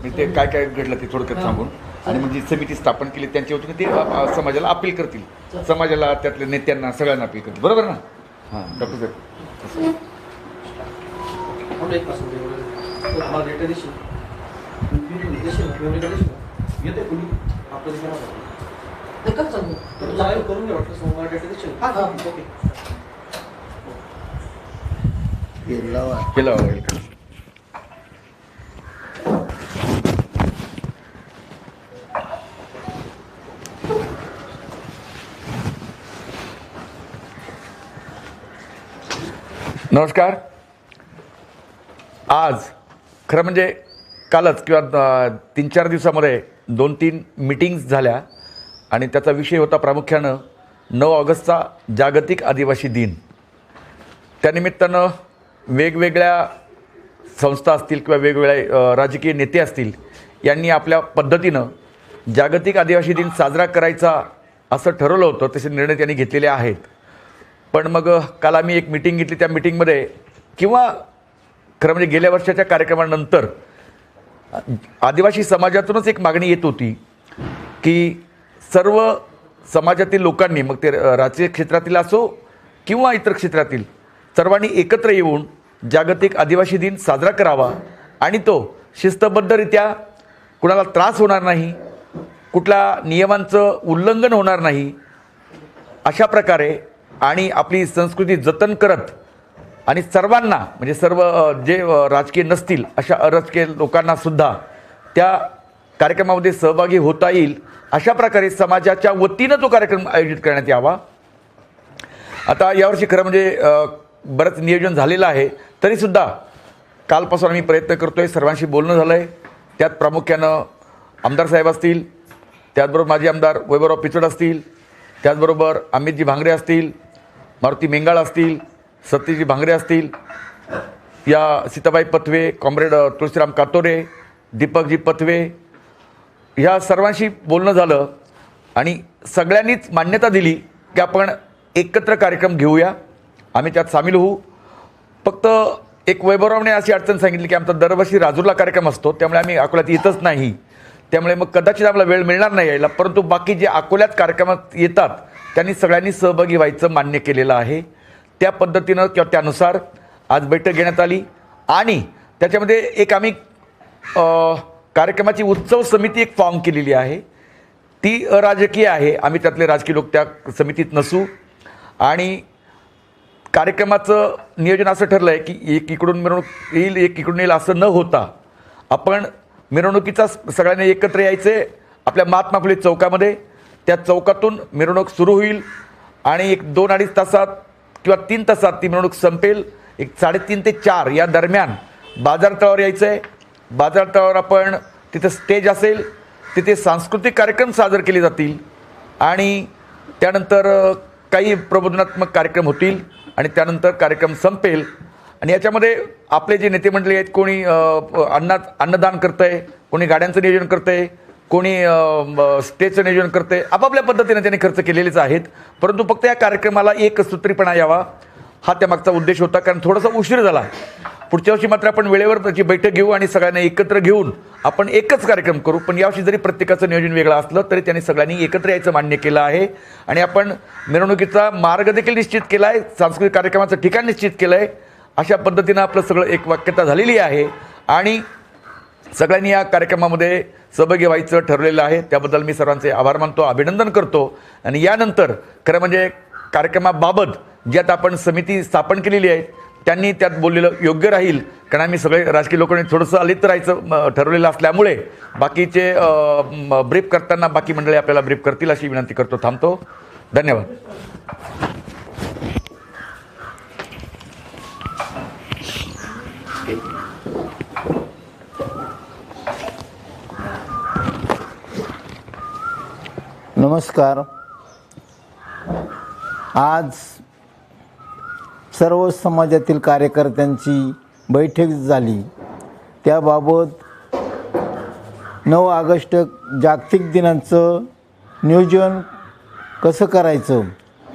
म्हणजे ते काय काय घडलं ते थोडक्यात सांगून. आणि म्हणजे समिती स्थापन केली त्यांच्या वतीने ते समाजाला अपील करतील. समाजाला त्यातल्या नेत्यांना सगळ्यांना अपील करतील. बरोबर ना? हां डॉक्टर साहेब. आपलं एक पासून ते आम्हाला डेटा देशील? देशील ना? मेमरी कार्ड देशील ना? येते कुणी? आपलं ते करा ते कसं चालू तर तुला आयोग करून घे वाटलं मग मला डेटा देशील. हा, हा. ओके. केलं लागेल नमस्कार. आज खरं म्हणजे कालच किंवा तीन चार दिवसामध्ये दोन तीन मिटिंग्स झाल्या आणि त्याचा विषय होता प्रामुख्यानं नऊ ऑगस्टचा जागतिक आदिवासी दिन. त्यानिमित्तानं वेगवेगळ्या संस्था असतील किंवा वेगवेगळ्या राजकीय नेते असतील यांनी आपल्या पद्धतीनं जागतिक आदिवासी दिन साजरा करायचा असं ठरवलं होतं तसे निर्णय त्यांनी घेतलेले आहेत. पण मग काल आम्ही एक मिटिंग घेतली त्या मिटिंगमध्ये किंवा खरं म्हणजे गेल्या वर्षाच्या कार्यक्रमानंतर आदिवासी समाजातूनच एक मागणी येत होती की सर्व समाजातील लोकांनी मग ते राजकीय क्षेत्रातील असो किंवा इतर क्षेत्रातील सर्वांनी एकत्र येऊन जागतिक आदिवासी दिन साजरा करावा आणि तो शिस्तबद्धरित्या कुणाला त्रास होणार नाही कुठल्या नियमांचं उल्लंघन होणार नाही अशा प्रकारे आणि आपली संस्कृती जतन करत आणि सर्वांना म्हणजे सर्व जे राजकीय नसतील अशा अराजकीय लोकांनासुद्धा त्या कार्यक्रमामध्ये सहभागी होता येईल. अशा प्रकारे समाजाच्या वतीनं तो कार्यक्रम आयोजित करण्यात यावा. आता यावर्षी खरं म्हणजे बरंच नियोजन झालेलं आहे. तरीसुद्धा कालपासून आम्ही प्रयत्न करतो आहे सर्वांशी बोलणं झालं आहे त्यात प्रामुख्यानं आमदार साहेब असतील त्याचबरोबर माजी आमदार वैभवराव पिचड असतील त्याचबरोबर अमितजी भांगरे असतील मारुती मेंगाळ असतील सत्यजी भांगरे असतील या सीताबाई पथवे कॉम्रेड तुळशीराम कातोरे दीपकजी पथवे ह्या सर्वांशी बोलणं झालं आणि सगळ्यांनीच मान्यता दिली की आपण एकत्र कार्यक्रम घेऊया. आम्ही त्यात सामील होऊ. फक्त एक वैभवरावने अशी अडचण सांगितली की आमचा दरवर्षी राजूरला कार्यक्रम असतो त्यामुळे आम्ही अकोल्यात येतच नाही. त्यामुळे मग कदाचित आम्हाला वेळ मिळणार नाही यायला परंतु बाकी जे अकोल्यात कार्यक्रमात येतात त्यांनी सगळ्यांनी सहभागी व्हायचं मान्य केलेलं आहे. त्या पद्धतीनं किंवा त्यानुसार आज बैठक घेण्यात आली. आणि त्याच्यामध्ये एक आम्ही कार्यक्रमाची उत्सव समिती एक फॉर्म केलेली आहे. ती अराजकीय आहे. आम्ही त्यातले राजकीय लोक त्या समितीत नसू. आणि कार्यक्रमाचं नियोजन असं ठरलं आहे की एक इकडून मिरवणूक येईल एक इकडून येईल असं न होता आपण मिरवणुकीचा सगळ्यांनी एकत्र यायचे आपल्या महात्मा फुले चौकामध्ये त्या चौकातून मिरवणूक सुरू होईल आणि एक दोन अडीच तासात किंवा तीन तासात ती मिरवणूक संपेल. एक साडेतीन ते चार या दरम्यान बाजारतळावर यायचं आहे बाजारतळावर आपण तिथं स्टेज असेल तिथे सांस्कृतिक कार्यक्रम सादर केले जातील आणि त्यानंतर काही प्रबोधनात्मक कार्यक्रम होतील आणि त्यानंतर कार्यक्रम संपेल. आणि याच्यामध्ये आपले जे नेते मंडळी आहेत कोणी अन्नात अन्नदान करतं आहे कोणी गाड्यांचं नियोजन करतं आहे कोणी स्टेजचं नियोजन करते आपापल्या पद्धतीने त्यांनी खर्च केलेलेच आहेत. परंतु फक्त या कार्यक्रमाला एक सूत्रीपणा यावा हा त्यामागचा उद्देश होता. कारण थोडासा उशीर झाला. पुढच्या वर्षी मात्र आपण वेळेवर त्याची बैठक घेऊ आणि सगळ्यांना एकत्र घेऊन आपण एकच कार्यक्रम करू. पण यावर्षी जरी प्रत्येकाचं नियोजन वेगळं असलं तरी त्यांनी सगळ्यांनी एकत्र यायचं मान्य केलं आहे. आणि आपण मिरवणुकीचा मार्ग देखील निश्चित केला आहे. सांस्कृतिक कार्यक्रमाचं ठिकाण निश्चित केलं आहे. अशा पद्धतीनं आपलं सगळं एक वाक्यता झालेली आहे. आणि सगळ्यांनी या कार्यक्रमामध्ये सहभागी व्हायचं ठरलेलं आहे. त्याबद्दल मी सर्वांचे आभार मानतो अभिनंदन करतो. आणि यानंतर खरं म्हणजे कार्यक्रमाबाबत ज्यात आपण समिती स्थापन केलेली आहे त्यांनी त्यात बोललेलं योग्य राहील. कारण आम्ही सगळे राजकीय लोकांनी थोडंसं अलिप्त राहायचं ठरवलेलं असल्यामुळे बाकीचे ब्रीफ करताना बाकी मंडळी आपल्याला ब्रीफ करतील अशी विनंती करतो थांबतो. धन्यवाद. नमस्कार. आज सर्व समाजातील कार्यकर्त्यांची बैठक झाली. त्याबाबत नऊ ऑगस्ट जागतिक दिनांचं नियोजन कसं करायचं?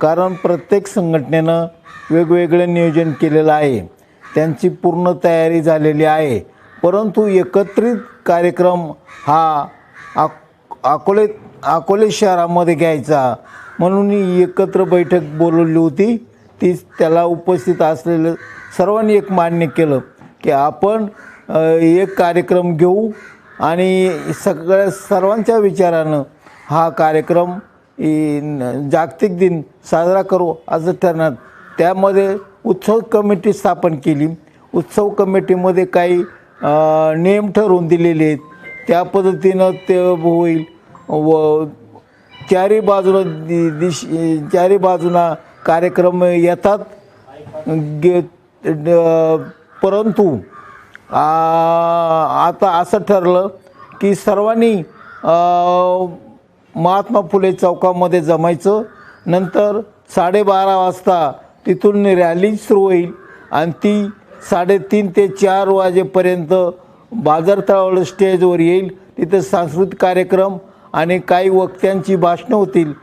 कारण प्रत्येक संघटनेनं वेगवेगळं नियोजन केलेलं आहे. त्यांची पूर्ण तयारी झालेली आहे. परंतु एकत्रित कार्यक्रम हा आ अकोले अकोले शहरामध्ये घ्यायचा. म्हणून ही एकत्र बैठक बोलवली होती. ती त्याला उपस्थित असलेलं सर्वांनी एक मान्य केलं की आपण एक कार्यक्रम घेऊ आणि सगळ्या सर्वांच्या विचारानं हा कार्यक्रम जागतिक दिन साजरा करू असं ठरणार. त्यामध्ये उत्सव कमिटी स्थापन केली. उत्सव कमिटीमध्ये काही नियम ठरवून दिलेले आहेत. त्या पद्धतीनं ते होईल. व चारी बाजूला दि दिश चारी बाजूला कार्यक्रम येतात. गे परंतु आ, आता असं ठरलं की सर्वांनी महात्मा फुले चौकामध्ये जमायचं. नंतर साडेबारा वाजता तिथून रॅली सुरू होईल आणि ती साडेतीन ते चार वाजेपर्यंत बाजारतळावर स्टेजवर येईल. तिथं सांस्कृतिक कार्यक्रम आणि काही वक्त्यांची भाषणं होतील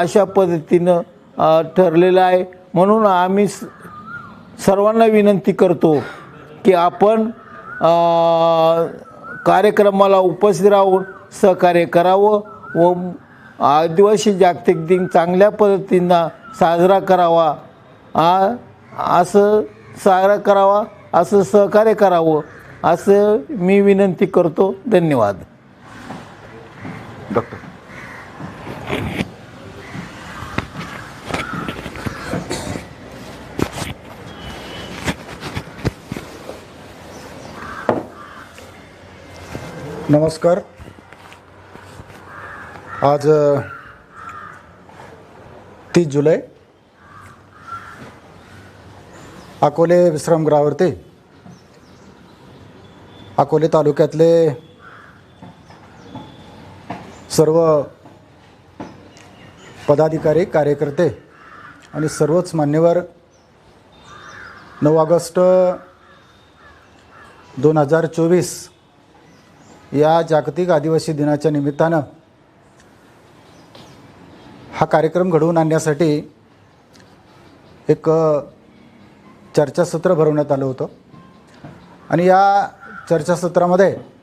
अशा पद्धतीनं ठरलेलं आहे. म्हणून आम्ही स- सर्वांना विनंती करतो की आपण कार्यक्रमाला उपस्थित राहून सहकार्य करावं व आदिवासी जागतिक दिन चांगल्या पद्धतीनं साजरा करावा आ, असं साजरा करावा असं सहकार्य करावं असं मी विनंती करतो. धन्यवाद. डॉक्टर. नमस्कार. आज तीस जुलै. अकोले विश्रामगृहावरती अकोले तालुक्यातले सर्व पदाधिकारी कार्यकर्ते आणि सर्वच मान्यवर नऊ ऑगस्ट दोन हजार चोवीस या जागतिक आदिवासी दिनाच्या निमित्तानं हा कार्यक्रम घडवून आणण्यासाठी एक चर्चासत्र भरवण्यात आलं होतं. आणि या चर्चासत्रामध्ये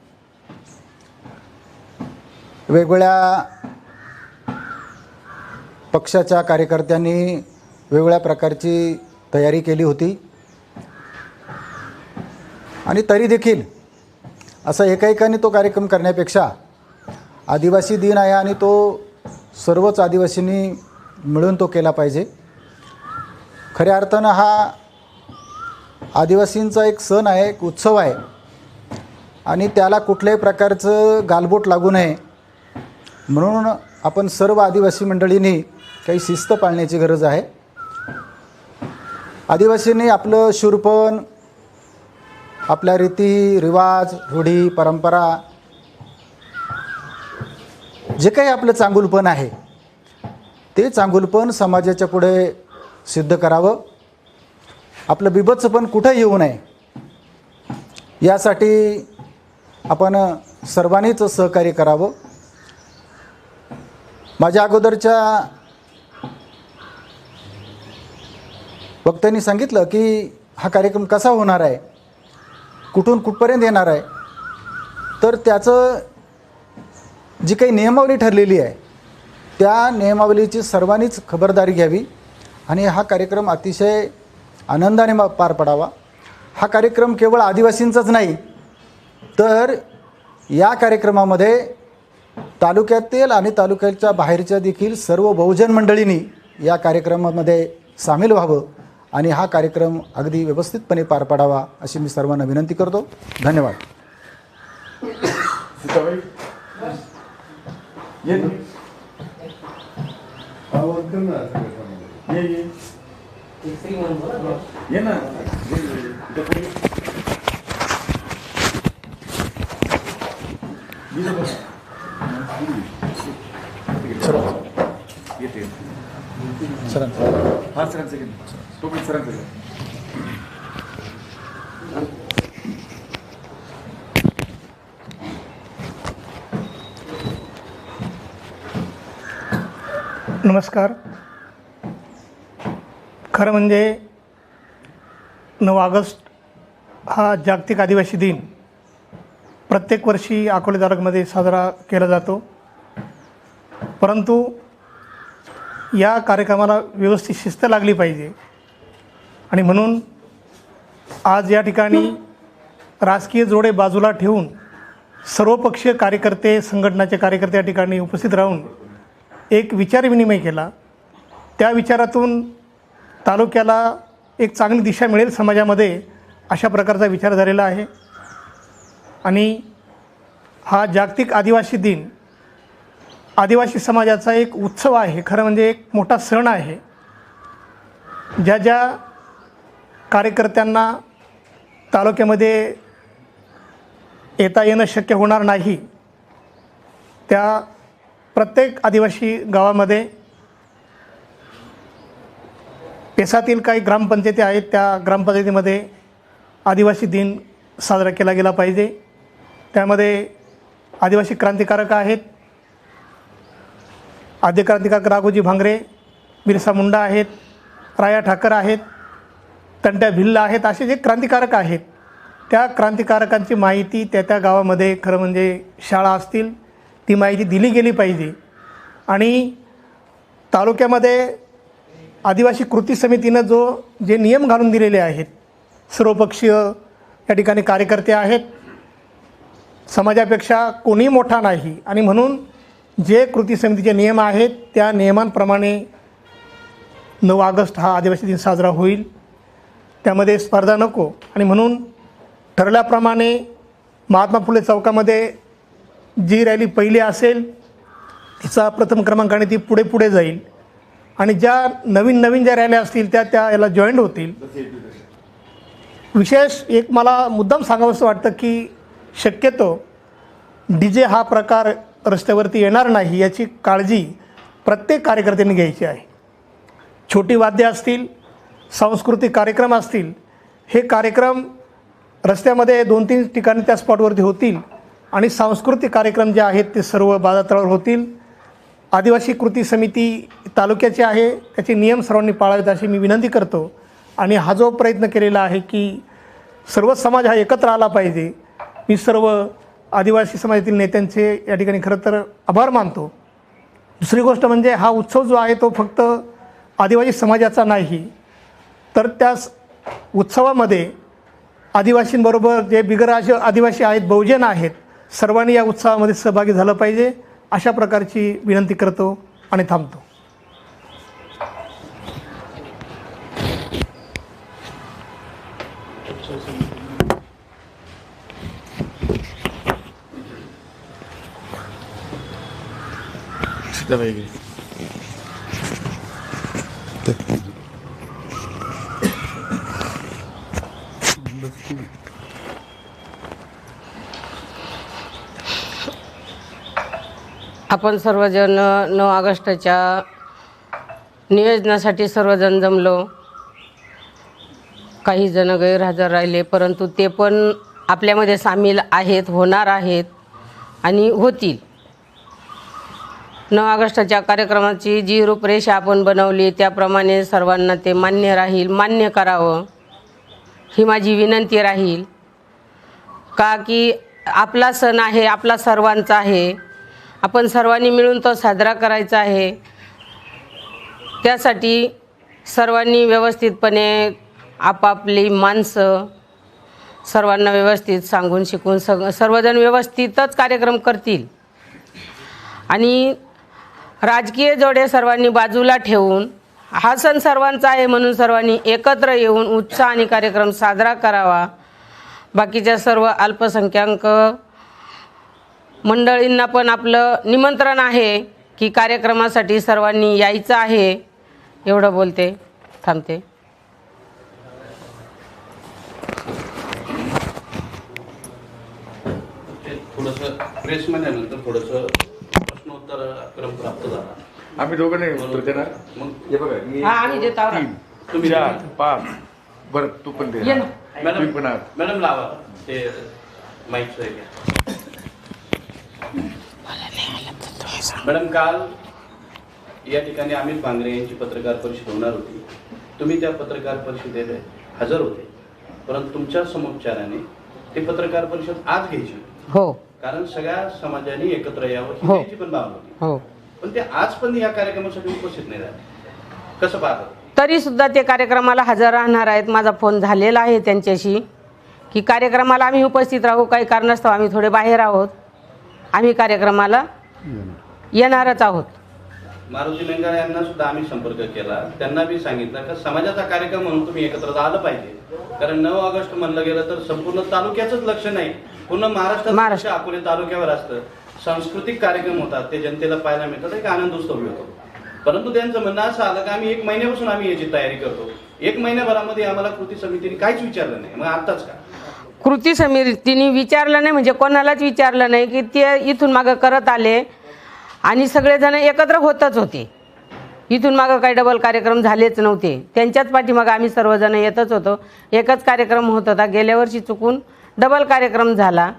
वेगवेगळ्या पक्षाच्या कार्यकर्त्यांनी वेगवेगळ्या प्रकारची तयारी केली होती. आणि तरी देखील असा एकाएकाने तो कार्यक्रम करण्यापेक्षा आदिवासी दिन आहे आणि तो सर्वच आदिवासींनी मिळून तो केला पाहिजे. खऱ्या अर्थानं हा आदिवासींचा एक सण आहे एक उत्सव आहे. आणि त्याला कुठल्याही प्रकारचं गालबोट लागू नये. म्हणून आपण सर्व आदिवासी मंडळींनी काही शिस्त पाळण्याची गरज आहे. आदिवासींनी आपलं शूरपण आपल्या रीती रिवाज रूढी परंपरा जे काही आपलं चांगुलपण आहे ते चांगुलपण समाजाच्या पुढे सिद्ध करावं. आपलं बिभत्सपण कुठं येऊ नये यासाठी आपण सर्वांनीच सहकार्य करावं. माझ्या अगोदरच्या वक्त्यांनी सांगितलं की हा कार्यक्रम कसा होणार आहे? कुठून कुठपर्यंत येणार आहे? तर त्याचं जी काही नियमावली ठरलेली आहे त्या नियमावलीची सर्वांनीच खबरदारी घ्यावी आणि हा कार्यक्रम अतिशय आनंदाने मा- पार पडावा. हा कार्यक्रम केवळ आदिवासींचाच नाही तर या कार्यक्रमामध्ये तालुक्यातील आणि तालुक्याच्या बाहेरच्या देखील सर्व बहुजन मंडळींनी या कार्यक्रमामध्ये सामील व्हावं आणि हा कार्यक्रम अगदी व्यवस्थितपणे पार पाडावा अशी मी सर्वांना विनंती करतो. धन्यवाद. येते सर हा सरांचं घेऊन तो पण सरांचं घे. नमस्कार खरं म्हणजे नऊ ऑगस्ट हा जागतिक आदिवासी दिन प्रत्येक वर्षी अकोले तालुक्यामध्ये साजरा केला जातो. परंतु या कार्यक्रमाला व्यवस्थित शिस्त लागली पाहिजे. आणि म्हणून आज या ठिकाणी राजकीय जोडे बाजूला ठेवून सर्वपक्षीय कार्यकर्ते संघटनाचे कार्यकर्ते या ठिकाणी उपस्थित राहून एक विचारविनिमय केला. त्या विचारातून तालुक्याला एक चांगली दिशा मिळेल समाजामध्ये अशा प्रकारचा विचार झालेला आहे. आणि हा जागतिक आदिवासी दिन आदिवासी समाजाचा एक उत्सव आहे खरं म्हणजे एक मोठा सण आहे ज्या ज्या कार्यकर्त्यांना तालुक्यामध्ये येता येणं शक्य होणार नाही त्या प्रत्येक आदिवासी गावामध्ये पेसातील काही ग्रामपंचायती आहेत त्या ग्रामपंचायतीमध्ये आदिवासी दिन साजरा केला गेला पाहिजे. त्यामध्ये आदिवासी क्रांतिकारक आहेत. आद्य क्रांतिकारक राघोजी भांगरे बिरसा मुंडा आहेत राया ठाकर आहेत तंट्या भिल्ल आहेत असे जे क्रांतिकारक आहेत. त्या क्रांतिकारकांची माहिती त्या त्या गावामध्ये खरं म्हणजे शाळा असतील ती माहिती दिली गेली पाहिजे. आणि तालुक्यामध्ये आदिवासी कृती समितीनं जो जे नियम घालून दिलेले आहेत सर्वपक्षीय या ठिकाणी कार्यकर्ते आहेत समाजापेक्षा कोणी मोठा नाही. आणि म्हणून जे कृती समितीचे नियम आहेत त्या नियमांप्रमाणे नऊ ऑगस्ट हा आदिवासी दिन साजरा होईल. त्यामध्ये स्पर्धा नको. आणि म्हणून ठरल्याप्रमाणे महात्मा फुले चौकामध्ये जी रॅली पहिली असेल तिचा प्रथम क्रमांकाने ती पुढे पुढे जाईल. आणि ज्या नवीन नवीन ज्या रॅल्या असतील त्या त्या याला जॉईंट होतील. विशेष एक मला मुद्दाम सांगावंसं वाटतं की शक्यतो डी जे हा प्रकार रस्त्यावरती येणार नाही याची काळजी प्रत्येक कार्यकर्त्यांनी घ्यायची आहे. छोटी वाद्य असतील सांस्कृतिक कार्यक्रम असतील हे कार्यक्रम रस्त्यामध्ये दोन तीन ठिकाणी त्या स्पॉटवरती होतील आणि सांस्कृतिक कार्यक्रम जे आहेत ते सर्व बाजातळावर होतील. आदिवासी कृती समिती तालुक्याची आहे त्याचे नियम सर्वांनी पाळावेत अशी मी विनंती करतो. आणि हा जो प्रयत्न केलेला आहे की सर्वच समाज हा एकत्र आला पाहिजे मी सर्व आदिवासी समाजातील नेत्यांचे या ठिकाणी खरं तर आभार मानतो. दुसरी गोष्ट म्हणजे हा उत्सव जो आहे तो फक्त आदिवासी समाजाचा नाही तर त्या उत्सवामध्ये आदिवासींबरोबर जे बिगराज आदिवासी आहेत बहुजन आहेत सर्वांनी या उत्सवामध्ये सहभागी झालं पाहिजे अशा प्रकारची विनंती करतो आणि थांबतो. आपण सर्वजण नऊ ऑगस्टच्या नियोजनासाठी सर्वजण जमलो. काही जण गैरहजर राहिले परंतु ते पण आपल्यामध्ये सामील आहेत होणार आहेत आणि होतील. नऊ ऑगस्टच्या कार्यक्रमाची जी रूपरेषा आपण बनवली त्याप्रमाणे सर्वांना ते मान्य राहील मान्य करावं. ही माझी विनंती राहील. का की आपला सण आहे आपला सर्वांचा आहे. आपण सर्वांनी मिळून तो साजरा करायचा आहे. त्यासाठी सर्वांनी व्यवस्थितपणे आपापली माणसं सर्वांना व्यवस्थित सांगून शिकून सग सर्वजण व्यवस्थितच कार्यक्रम करतील. आणि राजकीय जोडे सर्वांनी बाजूला ठेवून हा सण सर्वांचा आहे म्हणून सर्वांनी एकत्र येऊन उत्साहाने कार्यक्रम साजरा करावा. बाकीच्या सर्व अल्पसंख्याक मंडळींना पण आपलं निमंत्रण आहे की कार्यक्रमासाठी सर्वांनी यायचं आहे. एवढं बोलते. थांबते. थोडंसं प्रेस थोडंसं क्रम प्राप्त झाला आम्ही दोघं नाही उत्तर देणार मग हे बघा एक, हा, आम्ही देतो आवरा. तीन, तुम्ही चार. पाच बरं तू पण दे ये ना. मॅडम तुम्ही पण आहात. मॅडम लावा ते घ्या. मॅडम काल या ठिकाणी अमित भांगरे यांची पत्रकार परिषद होणार होती तुम्ही त्या पत्रकार परिषदेत हजर होते परंतु तुमच्या समोपचाराने ते पत्रकार परिषद आज घ्यायची. हो कारण सगळ्या समाजाने एकत्र यावं ही हो. त्यांची पण भावना होती. हो. पण ते आज पण या कार्यक्रमासाठी उपस्थित नाही झाले. कसं पाहतात? तरी सुद्धा ते कार्यक्रमाला हजर राहणार आहेत. माझा फोन झालेला आहे त्यांच्याशी की कार्यक्रमाला आम्ही उपस्थित राहू. काही कारणास्तव आम्ही थोडे बाहेर आहोत. आम्ही कार्यक्रमाला येणारच आहोत. मारुती मेंगाळे यांना सुद्धा आम्ही संपर्क केला. त्यांना बी सांगितलं की समाजाचा कार्यक्रम म्हणून तुम्ही एकत्र आलं पाहिजे. कारण नऊ ऑगस्ट म्हणलं गेलं तर संपूर्ण तालुक्याच लक्ष नाही. पूर्ण महाराष्ट्र. लक्ष अकोले तालुक्यावर असतं. सांस्कृतिक कार्यक्रम होतात ते जनतेला पाहायला मिळतात एक आनंद उत्सव मिळतो. परंतु त्यांचं म्हणणं असं आलं की आम्ही एक महिन्यापासून आम्ही याची तयारी करतो. एक महिन्याभरामध्ये आम्हाला कृती समितीने काहीच विचारलं नाही. मग आताच का? कृती समितीने विचारलं नाही म्हणजे कोणालाच विचारलं नाही की ते इथून मागं करत आले. आणि सगळेजण एकत्र होतच होते. इथून मागं काही डबल कार्यक्रम झालेच नव्हते. त्यांच्याच पाठीमागं आम्ही सर्वजण येतच होतो. एकच कार्यक्रम होत होता गेल्या वर्षी चुकून. डबल कार्यक्रम झाला.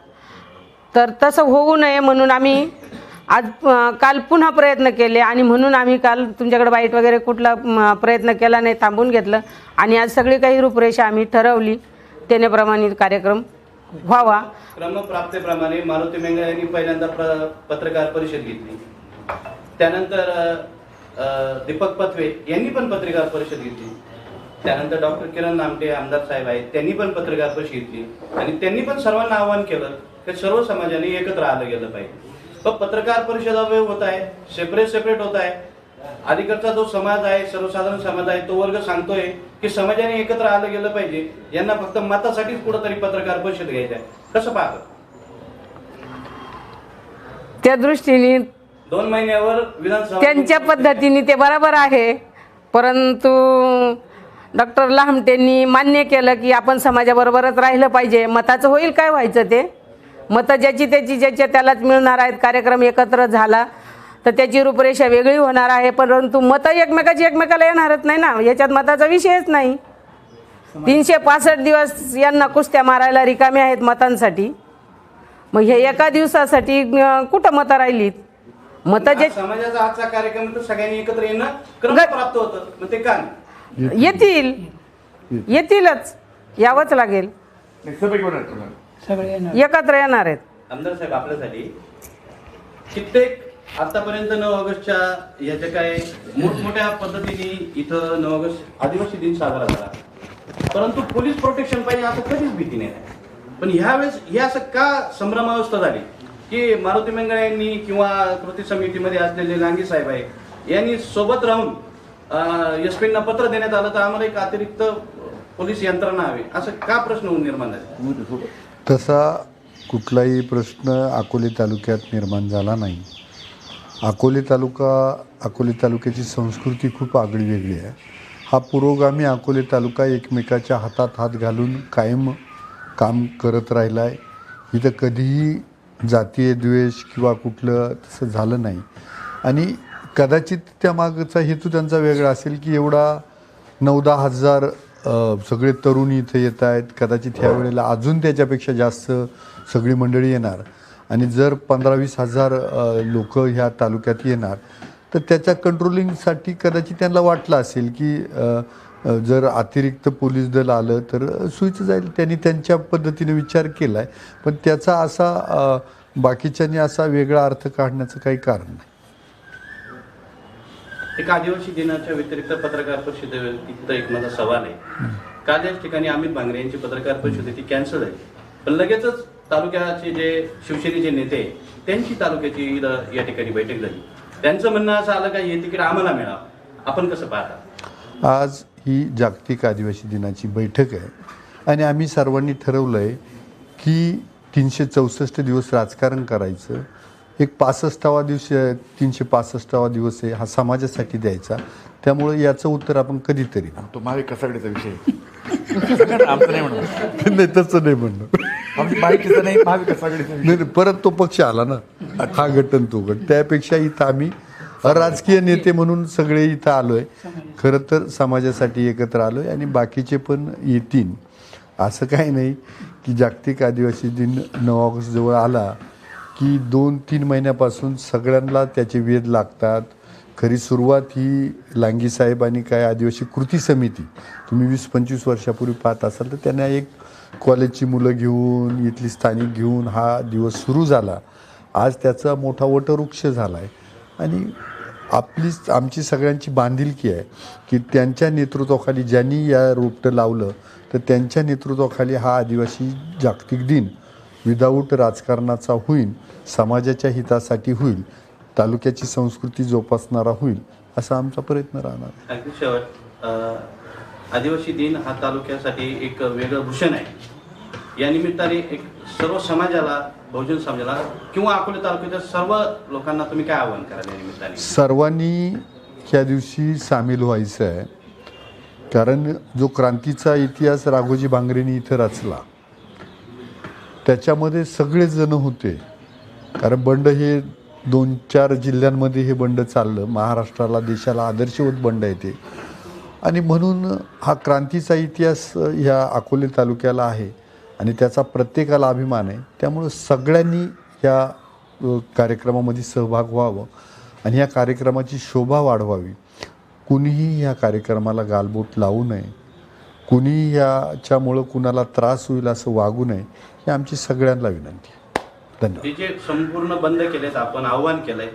तर तसं होऊ नये म्हणून आम्ही आज काल पुन्हा प्रयत्न केले आणि म्हणून आम्ही काल तुमच्याकडे बाईट वगैरे कुठला प्रयत्न केला नाही थांबून घेतलं. आणि आज सगळी काही रूपरेषा आम्ही ठरवली. त्यानेप्रमाणे कार्यक्रम व्हावा. क्रमप्राप्तीप्रमाणे मारुती मेंगळे यांनी पहिल्यांदा पत्रकार परिषद घेतली. त्यानंतर दीपक पथवे यांनी पण पत्रकार परिषद घेतली. त्यानंतर डॉक्टर किरण नामटे आमदार साहेब आहेत. त्यांनी पण पत्रकार परिषद घेतली. आणि त्यांनी पण सर्वांना आवाहन केलं की सर्व समाजाने एकत्र आलं गेलं पाहिजे. पण पत्रकार परिषदा होत आहे सेपरेट सेपरेट होत आहे. अलीकडचा जो समाज आहे सर्वसाधारण समाज आहे तो वर्ग सांगतोय की समाजाने एकत्र आलं गेलं पाहिजे. यांना फक्त मतासाठीच कुठंतरी पत्रकार परिषद घ्यायचं आहे. कसं पाहतात त्या दृष्टीने दोन महिन्यावर विधानसभा त्यांच्या पद्धतीने ते बरोबर आहे. परंतु डॉक्टर लामटेंनी मान्य केलं की आपण समाजाबरोबरच राहिलं पाहिजे. मताचं होईल काय व्हायचं ते? मतं ज्याची त्याची ज्याच्या त्यालाच मिळणार आहेत. कार्यक्रम एकत्र झाला तर त्याची रूपरेषा वेगळी होणार आहे. परंतु मतं एकमेकाची एकमेकाला येणारच नाही ना? याच्यात मताचा विषयच नाही. तीनशे पासष्ट दिवस यांना कुस्त्या मारायला रिकामे आहेत मतांसाठी. मग हे एका दिवसासाठी कुठं मतं राहिलीत? मतं जे समाजाचा आजचा कार्यक्रम सगळ्यांनी एकत्र येणं क्रमप्राप्त होतं. मग ते का? येतील. येतीलच. यावंच लागेल. तुम्हाला. एकत्र येणार आहेत. आमदार साहेब आपल्यासाठी कित्येक आतापर्यंत नऊ ऑगस्टच्या याच्या काय मोठमोठ्या पद्धतीने इथं नऊ ऑगस्ट आदिवासी दिन साजरा झाला. परंतु पोलीस प्रोटेक्शन पाहिजे असं कधीच भीती नाही. पण ह्यावेळेस हे असं का संभ्रमावस्था झाली? की मारुती मंगळ यांनी किंवा कृती समितीमध्ये असलेले लांगी साहेब आहे यांनी सोबत राहून एस पत्र देण्यात आलं तर आम्हाला एक अतिरिक्त पोलीस यंत्रणा हवी. असं का प्रश्न होऊन निर्माण झाले? तसा कुठलाही प्रश्न अकोले तालुक्यात निर्माण झाला नाही. अकोले तालुका अकोले तालुक्याची संस्कृती खूप आगळी वेगळी आहे. हा पुरोगामी अकोले तालुका एकमेकाच्या हातात हात घालून कायम काम करत राहिला आहे इथं कधीही जातीय द्वेष किंवा कुठलं तसं झालं नाही. आणि कदाचित त्यामागचा हेतू त्यांचा वेगळा असेल की एवढा नऊ दहा हजार सगळे तरुण इथे येत आहेत. कदाचित ह्या वेळेला अजून त्याच्यापेक्षा जास्त सगळी मंडळी येणार. आणि जर पंधरा वीस हजार लोक ह्या तालुक्यात येणार तर त्याच्या कंट्रोलिंगसाठी कदाचित त्यांना वाटलं असेल की जर अतिरिक्त पोलीस दल आलं तर सुईचं जाईल. त्यांनी त्यांच्या पद्धतीने विचार केला आहे पण त्याचा असा बाकीच्यांनी असा वेगळा अर्थ काढण्याचं काही कारण नाही. एक आदिवासी दिनाच्या व्यतिरिक्त पत्रकार परिषदेव्यतिरिक्त एक माझा सवाल आहे. काल याच ठिकाणी अमित भांगरे यांची पत्रकार परिषद ती कॅन्सल आहे पण लगेचच तालुक्याचे जे शिवसेनेचे नेते त्यांची तालुक्याची या ठिकाणी बैठक झाली. त्यांचं म्हणणं असं आलं का हे तिकीट आम्हाला मिळावं. आपण कसं पाहता? आज ही जागतिक आदिवासी दिनाची बैठक आहे. आणि आम्ही सर्वांनी ठरवलं आहे की तीनशे चौसष्ट दिवस राजकारण करायचं. एक पासष्टावा दिवस तीनशे पासष्टावा दिवस आहे हा समाजासाठी द्यायचा. त्यामुळे याचं उत्तर आपण कधीतरी. तो महावीर कसागडीचा विषय? आमचं नाही म्हणून नाही तसं नाही म्हणणं माहितीचं नाही नाही परत तो पक्ष आला ना हा गट आणि तो गट. त्यापेक्षा इथं आम्ही राजकीय नेते म्हणून सगळे इथं आलोय. खरं तर समाजासाठी एकत्र आलोय आणि बाकीचे पण येतील. असं काही नाही की जागतिक आदिवासी दिन नऊ ऑगस्ट जवळ आला की दोन तीन महिन्यापासून सगळ्यांना त्याचे वेध लागतात. खरी सुरुवात ही लांगी साहेब आणि काय आदिवासी कृती समिती तुम्ही वीस पंचवीस वर्षापूर्वी पाहत असाल तर त्यांना एक कॉलेजची मुलं घेऊन इथली स्थानिक घेऊन हा दिवस सुरू झाला. आज त्याचा मोठा वटवृक्ष झाला आहे आणि आपलीच आमची सगळ्यांची बांधिलकी आहे की त्यांच्या नेतृत्वाखाली ज्यांनी या रोपटं लावलं तर त्यांच्या नेतृत्वाखाली हा आदिवासी जागतिक दिन विदाऊट राजकारणाचा होईल समाजाच्या हितासाठी होईल तालुक्याची संस्कृती जोपासणारा होईल असा आमचा प्रयत्न राहणार. अगदी शेवट. आदिवासी दिन हा तालुक्यासाठी एक वेगळं भूषण आहे. या निमित्ताने एक सर्व समाजाला बहुजन समाजाला किंवा अकोले तालुक्याच्या सर्व लोकांना तुम्ही काय आवाहन कराल या निमित्ताने? सर्वांनी त्या दिवशी सामील व्हायचं आहे. कारण जो क्रांतीचा इतिहास राघोजी भांगरेंनी इथं रचला त्याच्यामध्ये सगळेजण होते. कारण बंड हे दोन चार जिल्ह्यांमध्ये हे बंड चाललं. महाराष्ट्राला देशाला आदर्शवत बंड येते आणि म्हणून हा क्रांतीचा इतिहास ह्या अकोले तालुक्याला आहे. आणि त्याचा प्रत्येकाला अभिमान आहे. त्यामुळं सगळ्यांनी ह्या कार्यक्रमामध्ये सहभाग व्हावं आणि या कार्यक्रमाची शोभा वाढवावी. कुणीही ह्या कार्यक्रमाला गालबोट लावू नये. कुणी याच्यामुळं कुणाला त्रास होईल असं वागू नये ही आमची सगळ्यांना विनंती आहे. धन्यवाद. जे संपूर्ण बंद केलेत आपण आव्हान केलंय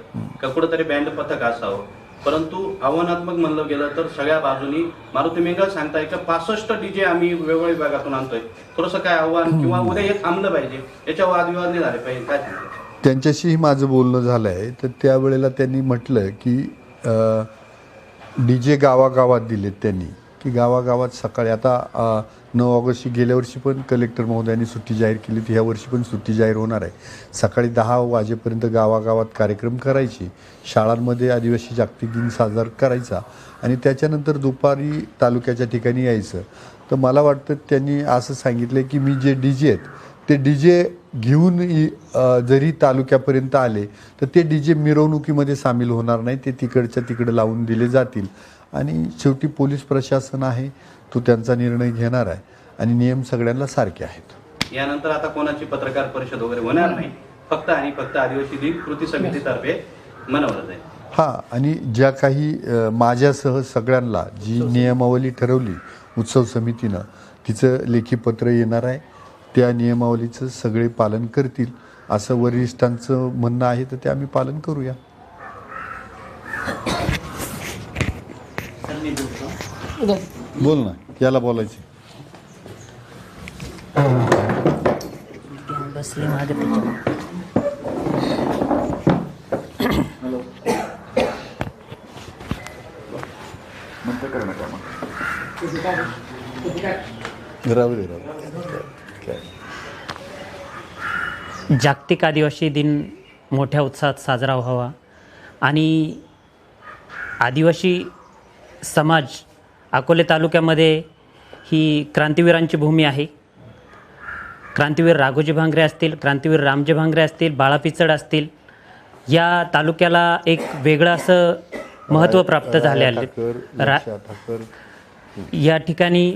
का कुठंतरी बँड पथक असावं? परंतु आव्हानात्मक म्हणलं गेलं तर सगळ्या बाजूनी मारुती मेंगल सांगताय का पासष्ट डीजे आम्ही वेगवेगळ्या विभागातून आणतोय. थोडंसं काय आव्हान किंवा उद्या हे थांबलं पाहिजे याच्या वादविवाद नाही झाले पाहिजे. काय त्यांच्याशीही माझं बोलणं झालं आहे तर त्यावेळेला त्यांनी म्हटलं की डी जे गावागावात दिलेत त्यांनी. की गावागावात सकाळी आता नऊ ऑगस्टची गेल्या वर्षी पण कलेक्टर महोदयांनी सुट्टी जाहीर केली ती ह्या वर्षी पण सुट्टी जाहीर होणार आहे. सकाळी दहा वाजेपर्यंत गावागावात कार्यक्रम करायचे शाळांमध्ये आदिवासी जागतिक दिन साजरा करायचा आणि त्याच्यानंतर दुपारी तालुक्याच्या ठिकाणी यायचं. तर मला वाटतं त्यांनी असं सांगितलं की मी जे डी जे आहेत ते डी जे घेऊन जरी तालुक्यापर्यंत आले तर ते डी जे मिरवणुकीमध्ये सामील होणार नाही ते तिकडच्या तिकडे लावून दिले जातील. आणि शेवटी पोलीस प्रशासन आहे तो त्यांचा निर्णय घेणार आहे. आणि नियम सगळ्यांना सारखे आहेत. यानंतर आता कोणाची पत्रकार परिषद वगैरे होणार नाही. फक्त आणि फक्त आदिवासी दिन कृती समितीतर्फे मनवलं जाईल. हां आणि ज्या काही माझ्यासह सगळ्यांना जी नियमावली ठरवली उत्सव समितीनं तिचं लेखी पत्र येणार आहे. त्या नियमावलीचं सगळे पालन करतील. असं वरिष्ठांचं म्हणणं आहे तर ते आम्ही पालन करूया. बोल ना याला बोलायचे. बसले मागे जागतिक आदिवासी दिन मोठ्या उत्साहात साजरा व्हावा. आणि आदिवासी समाज अकोले तालुक्यामध्ये ही क्रांतीवीरांची भूमी आहे. क्रांतीवीर राघोजी भांगरे असतील क्रांतीवीर रामजी भांगरे असतील बाळा पिचड असतील या तालुक्याला एक वेगळं असं महत्त्व प्राप्त झाले आहे ठाकर रा या ठिकाणी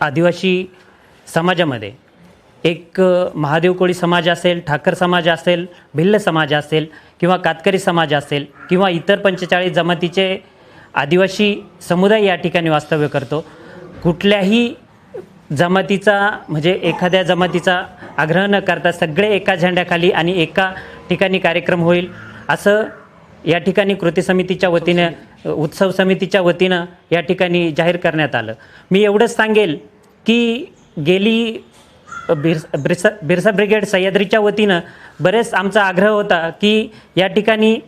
आदिवासी समाजामध्ये एक महादेव कोळी समाज असेल ठाकर समाज असेल भिल्ल समाज असेल किंवा कातकरी समाज असेल किंवा इतर पंचेचाळीस जमातीचे आदिवासी समुदाय या ठिकाणी वास्तव्य करतो. कुठल्याही जमातीचा म्हणजे एखाद्या जमातीचा आग्रह न करता सगळे एका झेंड्याखाली आणि एका ठिकाणी कार्यक्रम होईल असं या ठिकाणी कृती समितीच्या वतीनं उत्सव समितीच्या वतीनं या ठिकाणी जाहीर करण्यात आलं. मी एवढंच सांगेल की गेली बिरस बिरसा बिरसा ब्रिगेड सह्याद्रीच्या वतीनं बरेच आमचा आग्रह होता की या ठिकाणी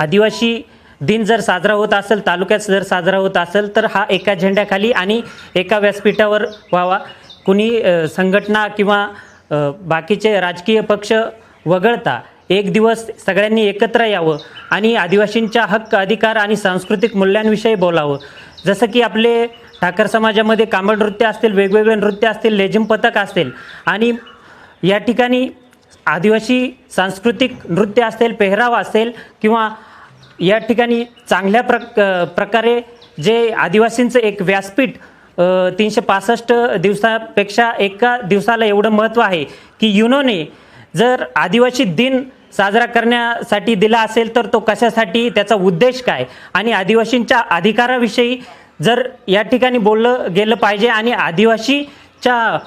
आदिवासी दिन जर साजरा होत असेल तालुक्यात जर साजरा होत असेल तर हा एका झेंड्याखाली आणि एका व्यासपीठावर व्हावा. कुणी संघटना किंवा बाकीचे राजकीय पक्ष वगळता एक दिवस सगळ्यांनी एकत्र यावं आणि आदिवासींच्या हक्क अधिकार आणि सांस्कृतिक मूल्यांविषयी बोलावं. जसं की आपले ठाकर समाजामध्ये कांबड नृत्य असतील वेगवेगळे नृत्य असतील लेझिम पथक असतील आणि या ठिकाणी आदिवासी सांस्कृतिक नृत्य असेल पेहराव असेल किंवा या ठिकाणी चांगल्या प्रक प्रकारे जे आदिवासींचं एक व्यासपीठ तीनशे पासष्ट दिवसापेक्षा एका दिवसाला एवढं महत्त्व आहे की युनोने जर आदिवासी दिन साजरा करण्यासाठी दिला असेल तर तो कशासाठी त्याचा उद्देश काय? आणि आदिवासींच्या अधिकाराविषयी जर या ठिकाणी बोललं गेलं पाहिजे आणि आदिवासीच्या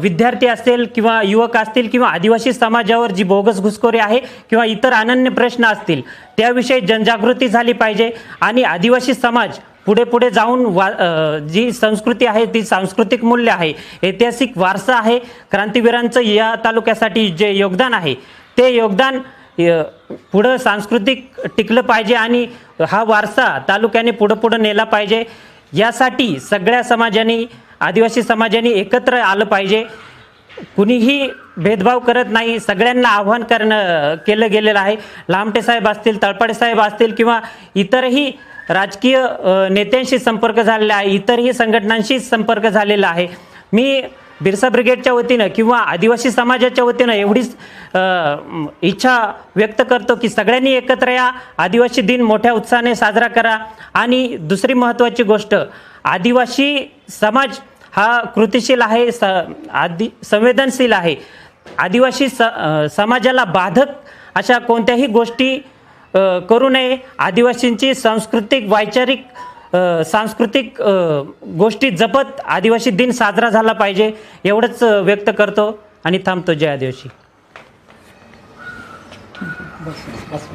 विद्यार्थी असतील किंवा युवक असतील किंवा आदिवासी समाजावर जी बोगस घुसखोरी आहे किंवा इतर अनन्य प्रश्न असतील त्याविषयी जनजागृती झाली पाहिजे आणि आदिवासी समाज पुढे पुढे जाऊन वा जी संस्कृती आहे ती सांस्कृतिक मूल्य आहे ऐतिहासिक वारसा आहे क्रांतीवीरांचं या तालुक्यासाठी जे योगदान आहे ते योगदान पुढं सांस्कृतिक टिकलं पाहिजे आणि हा वारसा तालुक्याने पुढं पुढं नेला पाहिजे. यासाठी सगळ्या समाजाने आदिवासी समाजाने एकत्र आलं पाहिजे. कुणीही भेदभाव करत नाही. सगळ्यांना आव्हान करणं केलं गेलेलं आहे. लामटे साहेब असतील तळपाडे साहेब असतील किंवा इतरही राजकीय नेत्यांशी संपर्क झालेला आहे. इतरही संघटनांशी संपर्क झालेला आहे. मी बिरसा ब्रिगेडच्या वतीनं किंवा आदिवासी समाजाच्या वतीनं एवढीच इच्छा व्यक्त करतो की सगळ्यांनी एकत्र या. आदिवासी दिन मोठ्या उत्साहाने साजरा करा. आणि दुसरी महत्त्वाची गोष्ट आदिवासी समाज हा कृतिशील आहे स आदि संवेदनशील आहे. आदिवासी स समाजाला बाधक अशा कोणत्याही गोष्टी करू नये. आदिवासींची सांस्कृतिक वैचारिक सांस्कृतिक गोष्टी जपत आदिवासी दिन साजरा झाला पाहिजे एवढंच व्यक्त करतो. आणि थांबतो जय आदिवासी. बस बस.